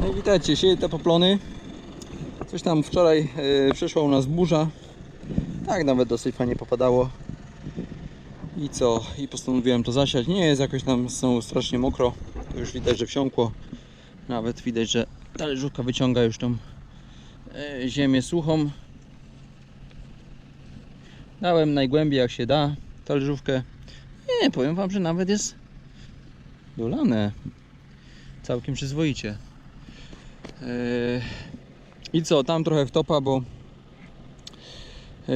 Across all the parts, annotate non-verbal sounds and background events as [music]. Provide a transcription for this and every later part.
No i witajcie, sieje te poplony. Coś tam wczoraj e, przyszła u nas burza. Tak, nawet dosyć fajnie popadało. I co? I postanowiłem to zasiać. Nie jest jakoś tam są strasznie mokro. Już widać, że wsiąkło. Nawet widać, że talerzówka wyciąga już tą e, ziemię suchą. Dałem najgłębiej jak się da talerzówkę. Nie, powiem wam, że nawet jest dolane. Całkiem przyzwoicie. Yy, I co, tam trochę wtopa, bo yy,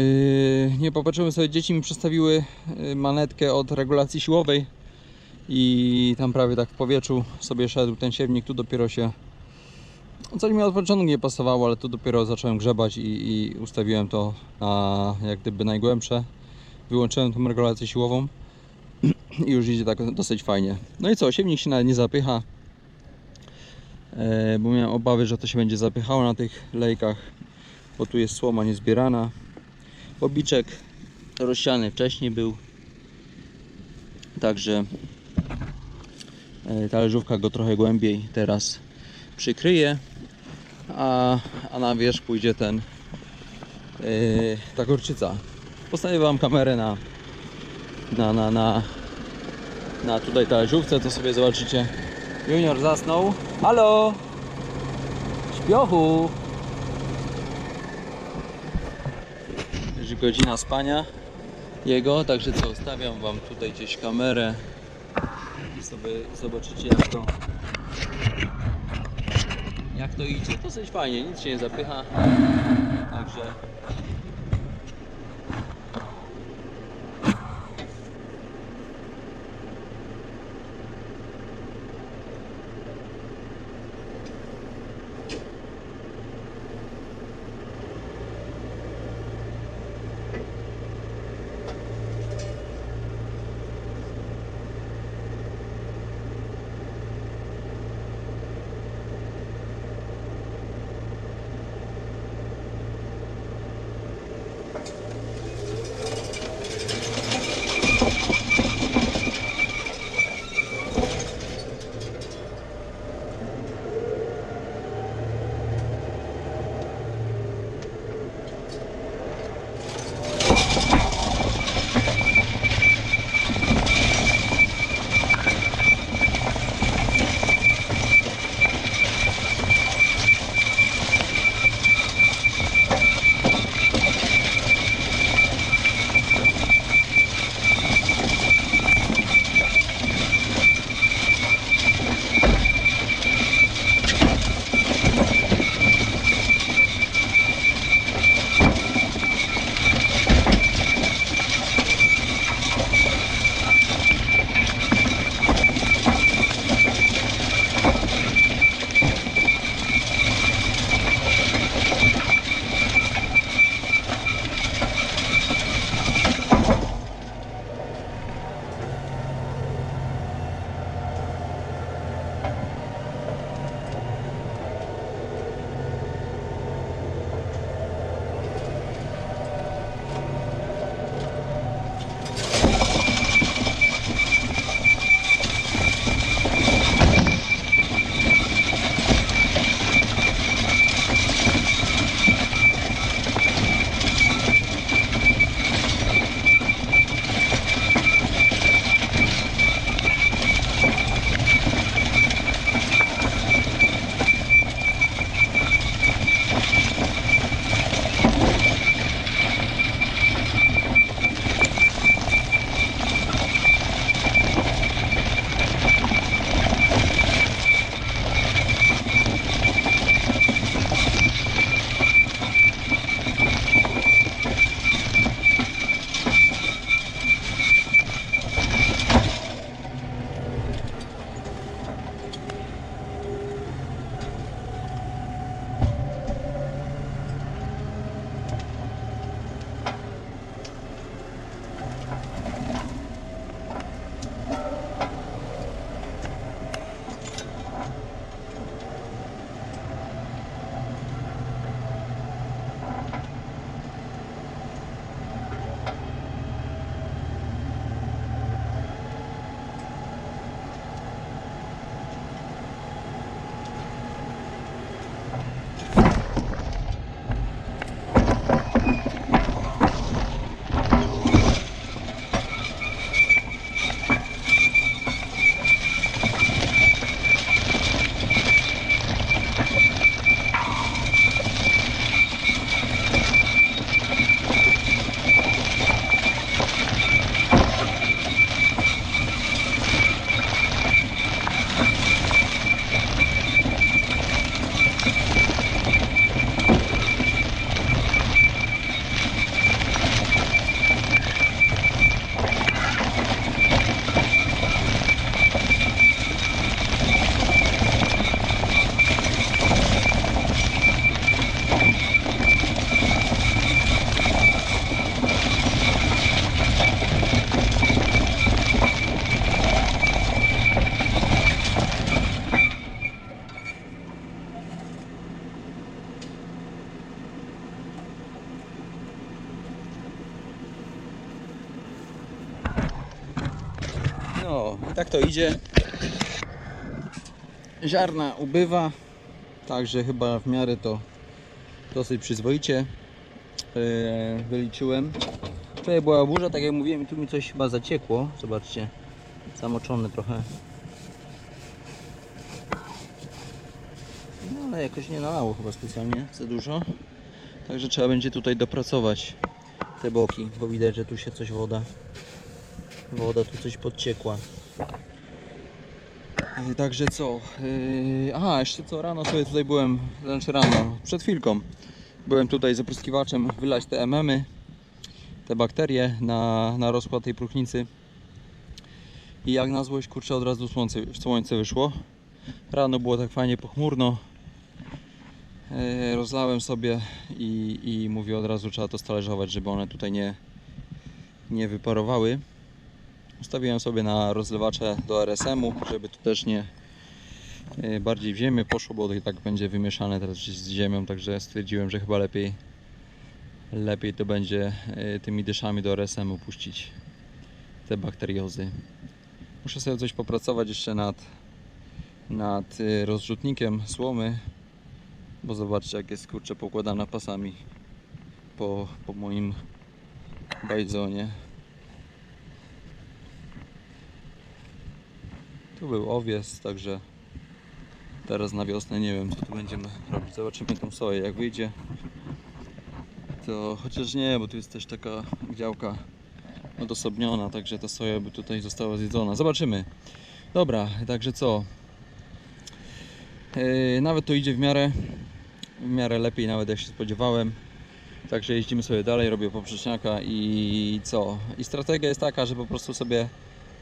nie popatrzymy sobie, dzieci mi przestawiły yy, manetkę od regulacji siłowej i tam prawie tak w powietrzu sobie szedł ten siewnik, tu dopiero się co mi od początku nie pasowało, ale tu dopiero zacząłem grzebać i, i ustawiłem to na jak gdyby najgłębsze. Wyłączyłem tą regulację siłową [clears throat] i już idzie tak dosyć fajnie. No i co, siewnik się nawet nie zapycha, bo miałem obawy, że to się będzie zapychało na tych lejkach, bo tu jest słoma niezbierana. Obiczek rozsiany wcześniej był, także e, talerzówka go trochę głębiej teraz przykryje, a, a na wierzch pójdzie ten yy, ta gorczyca. Postawię Wam kamerę na na, na, na, na tutaj talerzówce, to sobie zobaczycie. Junior zasnął. Halo! Śpiochu! Już godzina spania jego, także co, stawiam Wam tutaj gdzieś kamerę i sobie zobaczycie jak to jak to idzie. Dosyć fajnie, nic się nie zapycha. Także Ziarna ubywa, także chyba w miarę to dosyć przyzwoicie yy, wyliczyłem. Tutaj była burza, tak jak mówiłem, tu mi coś chyba zaciekło. Zobaczcie, zamoczone trochę. No ale jakoś nie nalało chyba specjalnie za dużo. Także trzeba będzie tutaj dopracować te boki, bo widać, że tu się coś woda. Woda tu coś podciekła. Yy, Także co? Yy, aha, jeszcze co rano sobie tutaj byłem, znaczy rano, przed chwilką. Byłem tutaj z opryskiwaczem wylać te MM-y, te bakterie na, na rozkład tej próchnicy. I jak na złość, kurczę, od razu słońce, słońce wyszło. Rano było tak fajnie pochmurno. Yy, rozlałem sobie i, i mówię od razu trzeba to stależować, żeby one tutaj nie, nie wyparowały. Ustawiłem sobie na rozlewacze do RSM-u, żeby to też nie yy, bardziej w ziemię poszło, bo to i tak będzie wymieszane teraz z ziemią, także stwierdziłem, że chyba lepiej lepiej to będzie yy, tymi dyszami do RSM-u puścić te bakteriozy. Muszę sobie coś popracować jeszcze nad, nad yy, rozrzutnikiem słomy, bo zobaczcie jak jest kurczę pokładana pasami po, po moim bajzonie. Tu był owies, także teraz na wiosnę nie wiem co tu będziemy robić. Zobaczymy tą soję jak wyjdzie. To chociaż nie, bo tu jest też taka działka odosobniona, także ta soja by tutaj została zjedzona. Zobaczymy. Dobra, także co? Yy, nawet to idzie w miarę w miarę lepiej nawet jak się spodziewałem. Także jeździmy sobie dalej, robię poprzeczniaka i co? I strategia jest taka, że po prostu sobie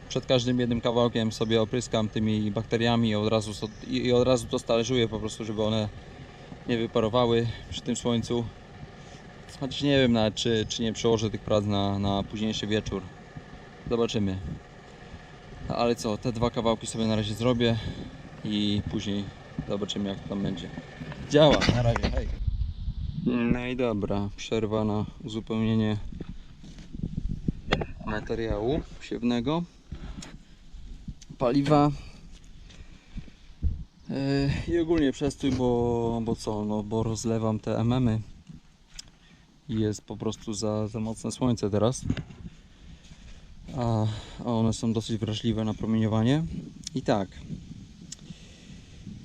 przed każdym jednym kawałkiem sobie opryskam tymi bakteriami i od razu, i od razu to po prostu, żeby one nie wyparowały przy tym słońcu. Znaczy nie wiem nawet czy, czy nie przełożę tych prac na, na późniejszy wieczór. Zobaczymy. Ale co, te dwa kawałki sobie na razie zrobię i później zobaczymy jak to tam będzie. Działa, na razie, hej. No i dobra, przerwa na uzupełnienie materiału siewnego, paliwa yy, i ogólnie przestój, bo, bo co, no bo rozlewam te MM-y i jest po prostu za, za mocne słońce teraz. A, a one są dosyć wrażliwe na promieniowanie. I tak,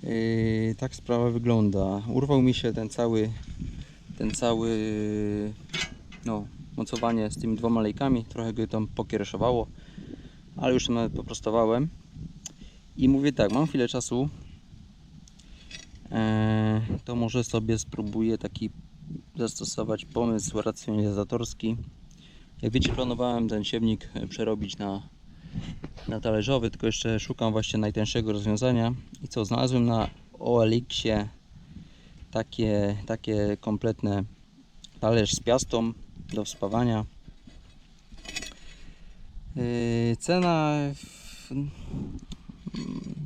Yy, tak sprawa wygląda. Urwał mi się ten cały, ten cały, no, mocowanie z tymi dwoma lejkami. Trochę go tam pokiereszowało, ale już nawet poprostowałem. I mówię tak, mam chwilę czasu. Eee, to może sobie spróbuję taki zastosować pomysł racjonalizatorski. Jak wiecie, planowałem ten siewnik e, przerobić na na talerzowy, tylko jeszcze szukam właśnie najtańszego rozwiązania. I co, znalazłem na OLX-ie takie, takie kompletne talerz z piastą do wspawania. Yy, cena w,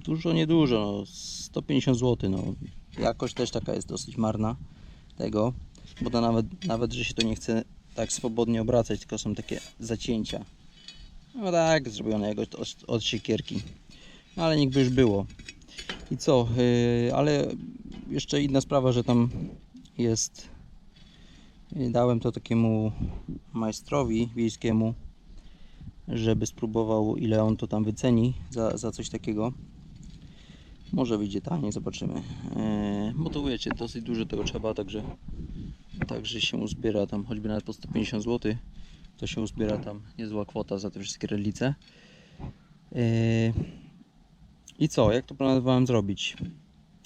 dużo, niedużo, no, 150 zł. No. Jakość też taka jest dosyć marna tego, bo to nawet, nawet, że się to nie chce tak swobodnie obracać, tylko są takie zacięcia. No tak, zrobione jak od, od, siekierki. No, ale nikt by już było. I co? Yy, ale jeszcze inna sprawa, że tam jest. Yy, dałem to takiemu majstrowi wiejskiemu, żeby spróbował, ile on to tam wyceni za, za coś takiego. Może wyjdzie taniej, zobaczymy. Yy, bo to wiecie, dosyć dużo tego trzeba, także, także się uzbiera tam choćby nawet po 150 zł to się uzbiera tam niezła kwota za te wszystkie relice. Yy, I co, jak to planowałem zrobić?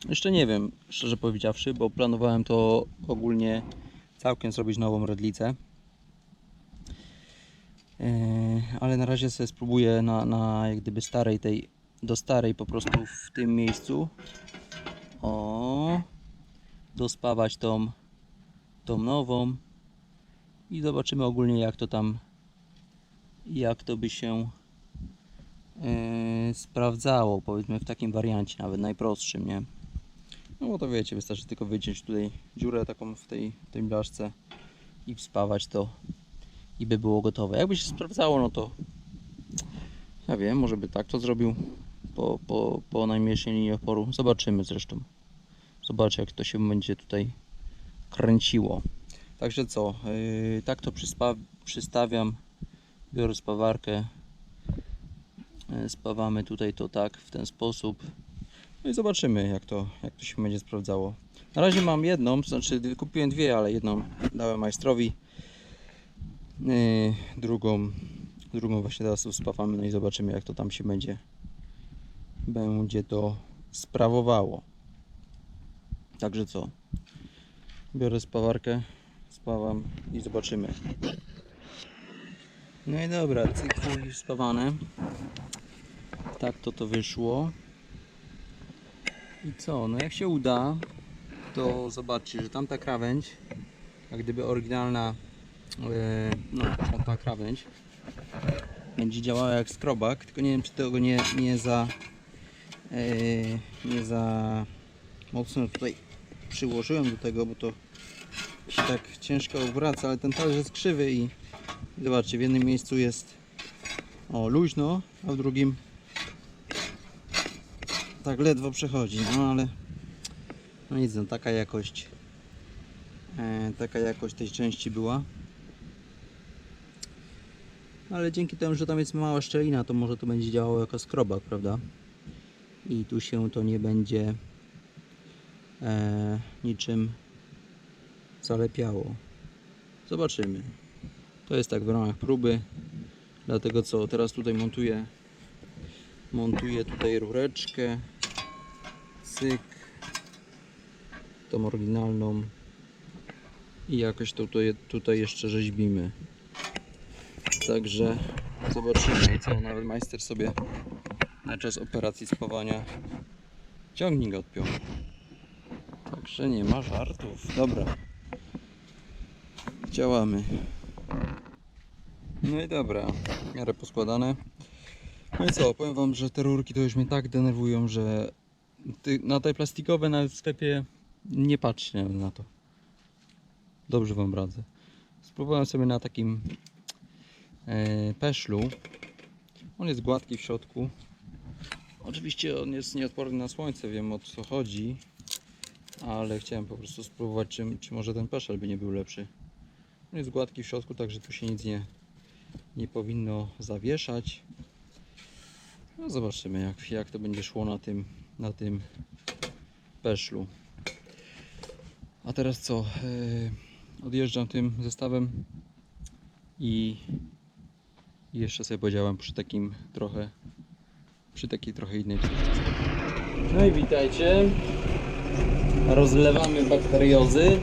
Jeszcze nie wiem, szczerze powiedziawszy, bo planowałem to ogólnie całkiem zrobić nową redlicę. Yy, ale na razie sobie spróbuję na, na jak gdyby starej tej, do starej po prostu w tym miejscu. O dospawać tą, tą nową i zobaczymy ogólnie jak to tam jak to by się yy, sprawdzało powiedzmy w takim wariancie nawet najprostszym nie? No bo to wiecie wystarczy tylko wyciąć tutaj dziurę taką w tej, tej blaszce i wspawać to i by było gotowe jakby się sprawdzało no to Ja wiem, może by tak to zrobił po, po, po najmniejszej linii oporu. Zobaczymy zresztą. Zobaczę jak to się będzie tutaj kręciło. Także co, yy, tak to przyspa- przystawiam. Biorę spawarkę. Yy, spawamy tutaj to tak, w ten sposób. No i zobaczymy jak to, jak to się będzie sprawdzało. Na razie mam jedną, znaczy kupiłem dwie, ale jedną dałem majstrowi. Yy, drugą, drugą właśnie teraz tu spawamy, no i zobaczymy jak to tam się będzie będzie to sprawowało. Także co? Biorę spawarkę, spawam i zobaczymy. No i dobra, cykl spawane. Tak to to wyszło. I co? No jak się uda, to zobaczcie, że tamta krawędź, jak gdyby oryginalna, no ta krawędź, będzie działała jak skrobak, tylko nie wiem czy tego nie, nie za e, nie za mocno tutaj przyłożyłem do tego, bo to się tak ciężko obraca, ale ten talerz jest krzywy i zobaczcie, w jednym miejscu jest o luźno, a w drugim tak ledwo przechodzi, no ale no nic, no taka jakość e, taka jakość tej części była ale dzięki temu, że tam jest mała szczelina, to może to będzie działało jako skrobak, prawda? I tu się to nie będzie e, niczym zalepiało. Zobaczymy. To jest tak w ramach próby. Dlatego co teraz tutaj montuję montuję tutaj rureczkę. Cyk. Tą oryginalną. I jakoś to tutaj, tutaj jeszcze rzeźbimy. Także zobaczymy co nawet majster sobie na czas operacji spawania ciągnik odpiął. Także nie ma żartów. Dobra. Działamy. No i dobra, w miarę poskładane. No i co, powiem wam, że te rurki to już mnie tak denerwują, że na te plastikowe w sklepie nie patrzcie na to. Dobrze wam radzę. Spróbowałem sobie na takim peszlu. On jest gładki w środku. Oczywiście on jest nieodporny na słońce, wiem o co chodzi, ale chciałem po prostu spróbować, czy, czy może ten peszel by nie był lepszy. On jest gładki w środku, także tu się nic nie, nie powinno zawieszać. No zobaczymy, jak, jak to będzie szło na tym, na tym peszlu. A teraz co? Yy, odjeżdżam tym zestawem i i jeszcze sobie podziałam przy takim trochę przy takiej trochę innej czynności. No i witajcie. Rozlewamy bakteriozy.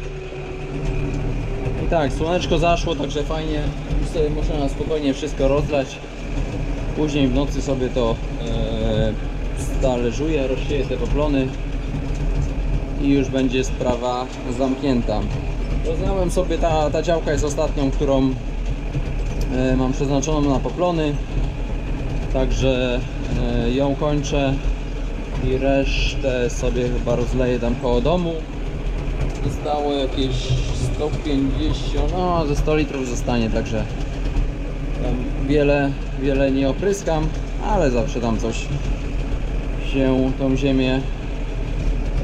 I tak, słoneczko zaszło, także fajnie. Już sobie można na spokojnie wszystko rozlać. Później w nocy sobie to e, stależuję, rozsieję te poplony i już będzie sprawa zamknięta. Roznałem sobie, ta, ta działka jest ostatnią, którą mam przeznaczoną na poplony. Także e, ją kończę i resztę sobie chyba rozleję tam koło domu. Zostało jakieś 150, no ze 100 litrów zostanie, także wiele, wiele nie opryskam, ale zawsze tam coś się tą ziemię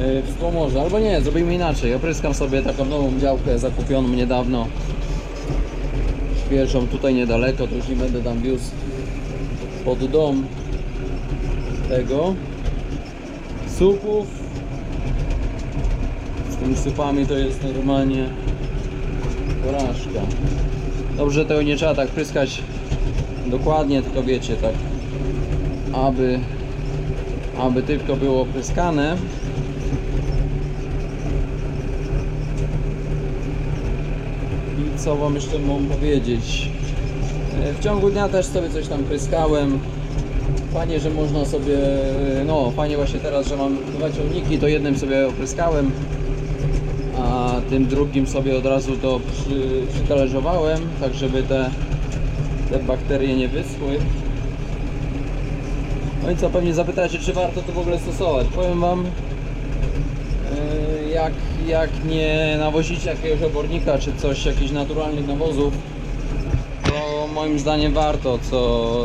yy, wspomoże. Albo nie, zrobimy inaczej. Opryskam sobie taką nową działkę zakupioną niedawno. Świeżą tutaj niedaleko, to już nie będę tam wiózł pod dom tego supów. Z tymi supami to jest normalnie porażka. Dobrze, tego nie trzeba tak pryskać dokładnie, tylko wiecie, tak aby aby tylko było pryskane. Co wam jeszcze mam powiedzieć? E, W ciągu dnia też sobie coś tam pryskałem. Fajnie, że można sobie, no fajnie właśnie teraz, że mam dwa ciągniki, to jednym sobie opryskałem, a tym drugim sobie od razu to przy, tak żeby te, te bakterie nie wyschły. No i co, pewnie zapytacie, czy warto to w ogóle stosować. Powiem Wam, yy, jak, jak nie nawozicie jakiegoś obornika, czy coś, jakichś naturalnych nawozów, to moim zdaniem warto, co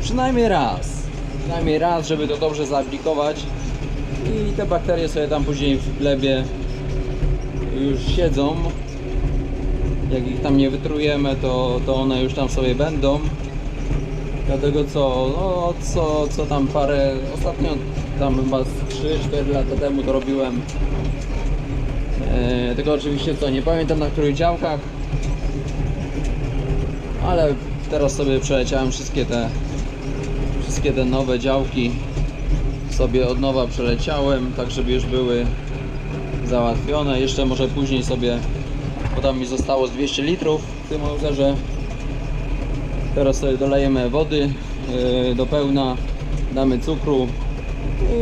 przynajmniej raz. Przynajmniej raz, żeby to dobrze zaaplikować i te bakterie sobie tam później w glebie już siedzą. Jak ich tam nie wytrujemy, to, to one już tam sobie będą. Dlatego co, no co, co tam parę, ostatnio tam chyba z 3-4 lata temu to robiłem. E, tylko oczywiście co, nie pamiętam na których działkach, ale teraz sobie przeleciałem wszystkie te wszystkie te nowe działki sobie od nowa przeleciałem, tak żeby już były załatwione. Jeszcze może później sobie, bo tam mi zostało z 200 litrów w tym ozerze. Teraz sobie dolejemy wody yy, do pełna, damy cukru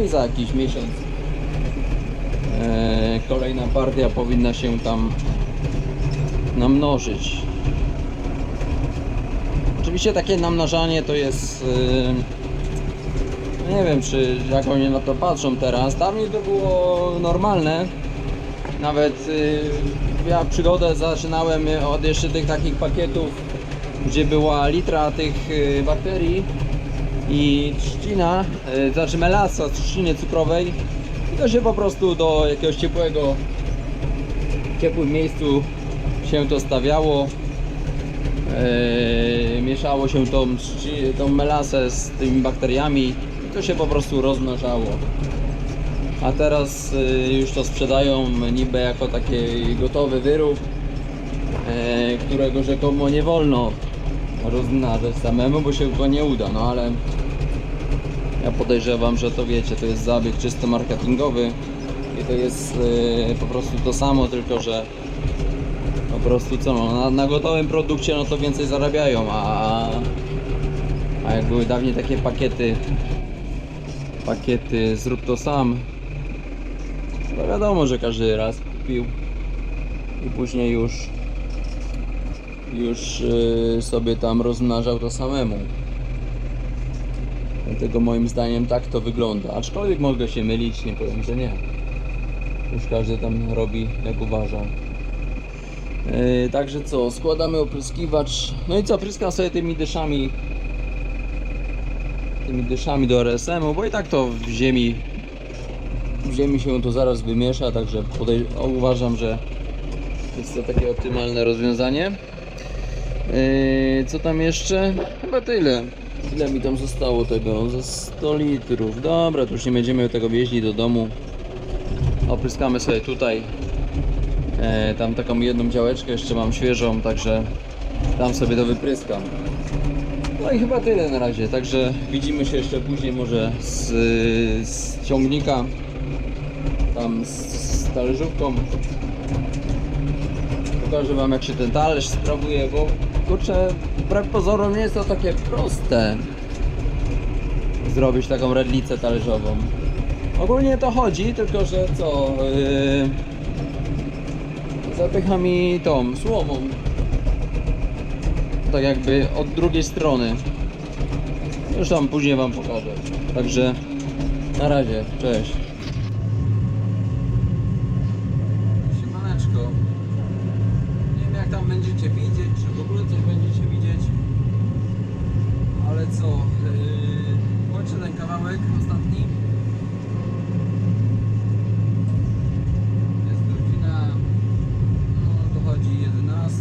i za jakiś miesiąc kolejna partia powinna się tam namnożyć. Oczywiście takie namnażanie to jest. Yy, nie wiem, czy jak oni na to patrzą teraz. Dawniej to było normalne. Nawet yy, ja przygodę zaczynałem od jeszcze tych takich pakietów, gdzie była litra tych bakterii i trzcina, znaczy melasa z trzciny cukrowej. To się po prostu do jakiegoś ciepłego, ciepłym miejscu się to stawiało. Eee, mieszało się tą, tą melasę z tymi bakteriami i to się po prostu rozmnażało. A teraz e, już to sprzedają niby jako taki gotowy wyrób, e, którego rzekomo nie wolno rozmnażać samemu, bo się to nie uda, no ale ja podejrzewam, że to wiecie, to jest zabieg czysto marketingowy i to jest e, po prostu to samo, tylko że po prostu co no, na, na gotowym produkcie no to więcej zarabiają, a, a jak były dawniej takie pakiety pakiety zrób to sam to wiadomo, że każdy raz kupił i później już już yy, sobie tam rozmnażał to samemu dlatego moim zdaniem tak to wygląda aczkolwiek mogę się mylić, nie powiem, że nie już każdy tam robi jak uważa Yy, także co, składamy opryskiwacz. No i co, pryskam sobie tymi dyszami. Tymi dyszami do RSM-u, bo i tak to w ziemi. W ziemi się to zaraz wymiesza, także uważam, że jest to takie optymalne rozwiązanie. Yy, co tam jeszcze? Chyba tyle. Ile mi tam zostało tego? Za 100 litrów. Dobra, to już nie będziemy tego wieźli do domu. Opryskamy sobie tutaj E, tam taką jedną działeczkę jeszcze mam świeżą, także tam sobie to wypryskam. No i chyba tyle na razie, także widzimy się jeszcze później może z, z ciągnika, tam z, z talerzówką. Pokażę wam jak się ten talerz sprawuje, bo kurczę, brak pozoru nie jest to takie proste zrobić taką redlicę talerzową. Ogólnie to chodzi, tylko że co... Yy, zapycha mi tą słomą. Tak jakby od drugiej strony. Już tam później wam pokażę. Także na razie, cześć. Siemaneczko. Nie wiem jak tam będziecie widzieć, czy w ogóle coś będziecie widzieć. Ale co? Yy, kończę ten kawałek ostatni. Jest godzina, no dochodzi 11,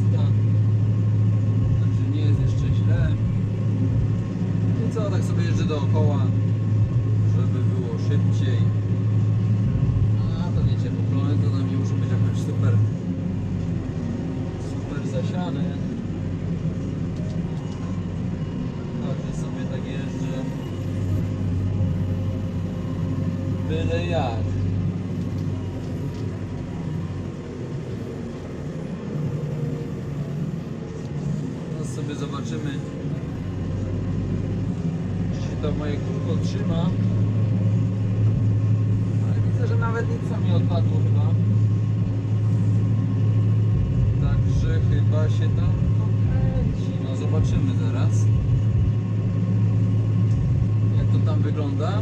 także nie jest jeszcze źle. I co, tak sobie jeżdżę dookoła, żeby było szybciej. A to wiecie, poplony to tam nie muszą być jakoś super, super zasiane. Także sobie tak jeżdżę. Byle jak. Teraz sobie zobaczymy, czy się to moje kółko trzyma. Ale widzę, że nawet nic nie odpadło chyba. Także chyba się tam to kręci. No zobaczymy zaraz. Jak to tam wygląda.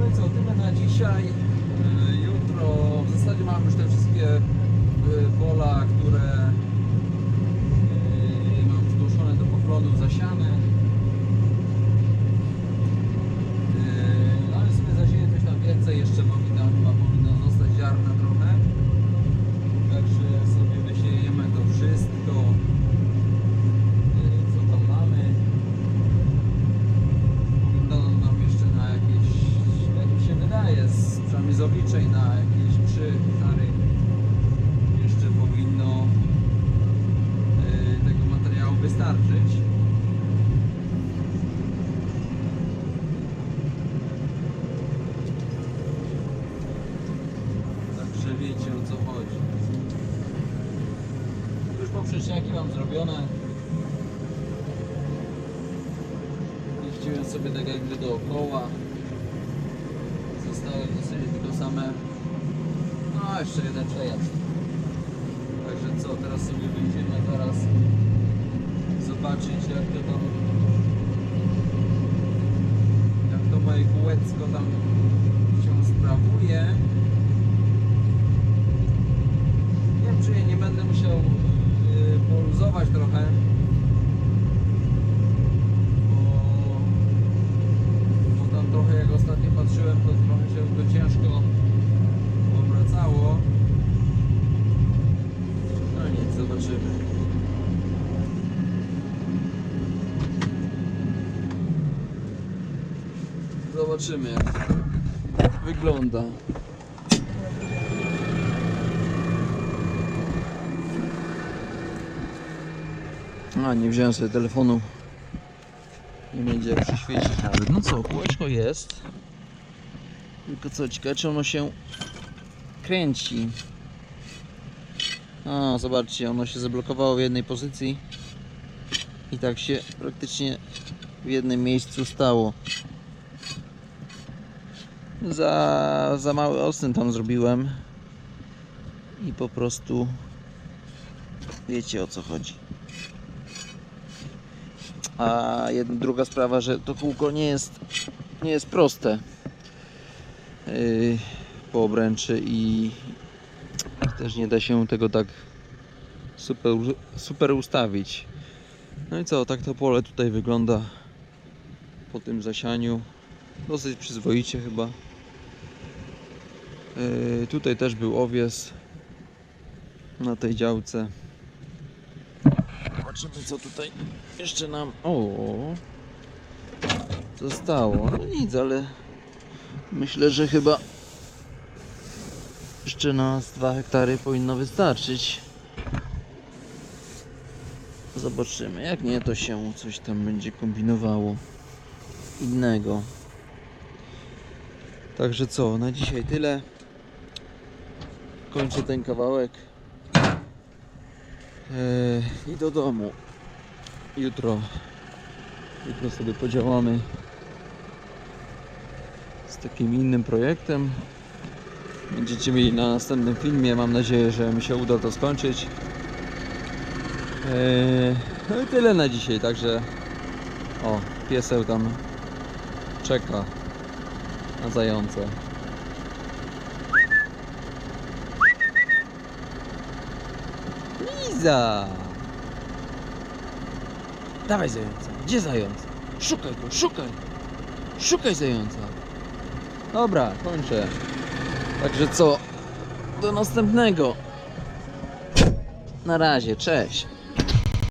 No i co, tyle na dzisiaj. Yy, Jutro w zasadzie mam już te wszystkie yy, pola, które yy, z obliczeń na jakieś 3 hektary jeszcze powinno y, tego materiału wystarczyć. Także wiecie o co chodzi. Już poprzeczniaki mam zrobione. Jeździłem sobie tak jakby dookoła. Zostały w zasadzie tylko same. No, jeszcze jeden przejazd. Także co, teraz sobie wyjdziemy zaraz zobaczyć jak to tam jak to moje kółecko tam się sprawuje. Nie wiem czy je nie będę musiał yy, poluzować trochę. Bo, bo tam trochę jak ostatnio patrzyłem to trochę się to ciężko obracało. No nic, zobaczymy. Zobaczymy jak wygląda. A, nie wziąłem sobie telefonu. Nie będzie jak przyświecić nawet. No co, kółeczko jest. Tylko co, ciekawe czy ono się kręci. A, zobaczcie, ono się zablokowało w jednej pozycji. I tak się praktycznie w jednym miejscu stało. Za, za mały ostyn tam zrobiłem. I po prostu wiecie o co chodzi. A jedna, druga sprawa, że to kółko nie jest, nie jest proste yy, po obręczy i też nie da się tego tak super, super ustawić. No i co, tak to pole tutaj wygląda po tym zasianiu. Dosyć przyzwoicie chyba. Yy, tutaj też był owies na tej działce. Zobaczymy co tutaj jeszcze nam. O! Zostało. No nic, ale myślę, że chyba jeszcze na z 2 hektary powinno wystarczyć. Zobaczymy. Jak nie, to się coś tam będzie kombinowało innego. Także co, na dzisiaj tyle. Kończę ten kawałek. Eee, I do domu. Jutro. Jutro sobie podziałamy z takim innym projektem. Będziecie mieli na następnym filmie. Mam nadzieję, że mi się uda to skończyć. Eee, no i tyle na dzisiaj, także o, pieseł tam czeka na zające. Liza! Dawaj zająca. Gdzie zając? Szukaj go, szukaj! Szukaj zająca! Dobra, kończę. Także co? Do następnego. Na razie, cześć.